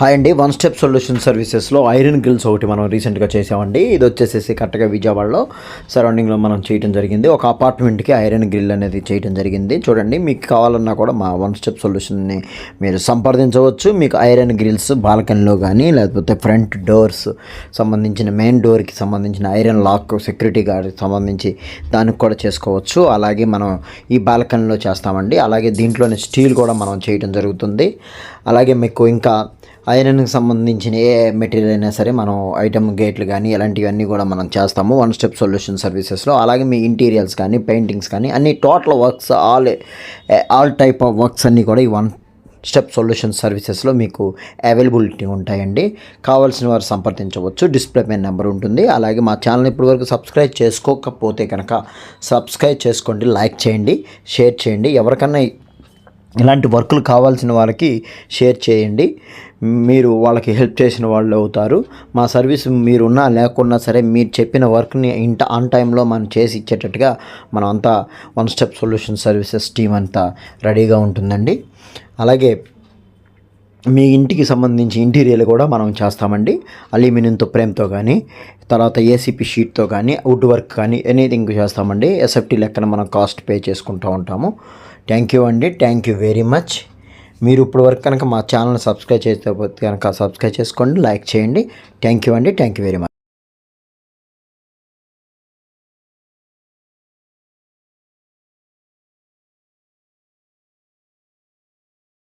Hi అండి one step solution సర్వీసెస్లో iron grills ఒకటి మనం రీసెంట్గా చేసామండి ఇది వచ్చేసేసి కరెక్ట్గా విజయవాడలో సరౌండింగ్లో మనం చేయడం జరిగింది. ఒక అపార్ట్మెంట్కి ఐరన్ గ్రిల్ అనేది చేయడం జరిగింది. చూడండి మీకు కావాలన్నా కూడా మా వన్ స్టెప్ సొల్యూషన్ని మీరు సంప్రదించవచ్చు. మీకు ఐరన్ గ్రిల్స్ బాల్కనీలో కానీ లేకపోతే ఫ్రంట్ డోర్స్ సంబంధించిన మెయిన్ డోర్కి సంబంధించిన ఐరన్ లాక్ సెక్యూరిటీ గార్డ్కి సంబంధించి దానికి కూడా చేసుకోవచ్చు. అలాగే మనం ఈ బాల్కనీలో చేస్తామండి. అలాగే దీంట్లోనే స్టీల్ కూడా మనం చేయడం జరుగుతుంది. అలాగే మీకు ఇంకా ఐరన్కి సంబంధించిన ఏ మెటీరియల్ అయినా సరే మనం ఐటమ్ గేట్లు కానీ ఇలాంటివన్నీ కూడా మనం చేస్తాము. వన్ స్టెప్ సొల్యూషన్ సర్వీసెస్లో. అలాగే మీ ఇంటీరియర్స్ కానీ పెయింటింగ్స్ కానీ అన్ని total works all all type of works అన్నీ కూడా ఈ వన్ స్టెప్ సొల్యూషన్ సర్వీసెస్లో మీకు అవైలబిలిటీ ఉంటాయండి. కావాల్సిన వారు సంప్రదించవచ్చు. డిస్ప్లే పైన నెంబర్ ఉంటుంది. అలాగే మా ఛానల్ ఇప్పటివరకు సబ్స్క్రైబ్ చేసుకోకపోతే కనుక సబ్స్క్రైబ్ చేసుకోండి లైక్ చేయండి షేర్ చేయండి. ఎవరికన్నా ఇలాంటి వర్కులు కావాల్సిన వాళ్ళకి షేర్ చేయండి. మీరు వాళ్ళకి హెల్ప్ చేసిన వాళ్ళు అవుతారు. మా సర్వీస్ మీరున్నా లేకున్నా సరే మీరు చెప్పిన వర్క్ని ఇంట ఆన్ టైంలో మనం చేసి ఇచ్చేటట్టుగా మనం అంతా one step solution services team అంతా రెడీగా ఉంటుందండి. అలాగే మీ ఇంటికి సంబంధించి ఇంటీరియర్లు కూడా మనం చేస్తామండి. అల్యూమినియంతో ఫ్రేమ్తో కానీ తర్వాత ఏసీపీ షీట్తో కానీ వుడ్ వర్క్ కానీ ఎనీథింగ్ చేస్తామండి. ఎస్ఎఫ్టీ లెక్కన మనం కాస్ట్ పే చేసుకుంటూ ఉంటాము. థ్యాంక్ యూ అండి. థ్యాంక్ యూ వెరీ మచ్ మీరు ఇప్పుడు వరకు కనుక మా ఛానల్ సబ్స్క్రైబ్ చేస్తే కనుక సబ్స్క్రైబ్ చేసుకోండి లైక్ చేయండి. థ్యాంక్ యూ అండి. Thank you very much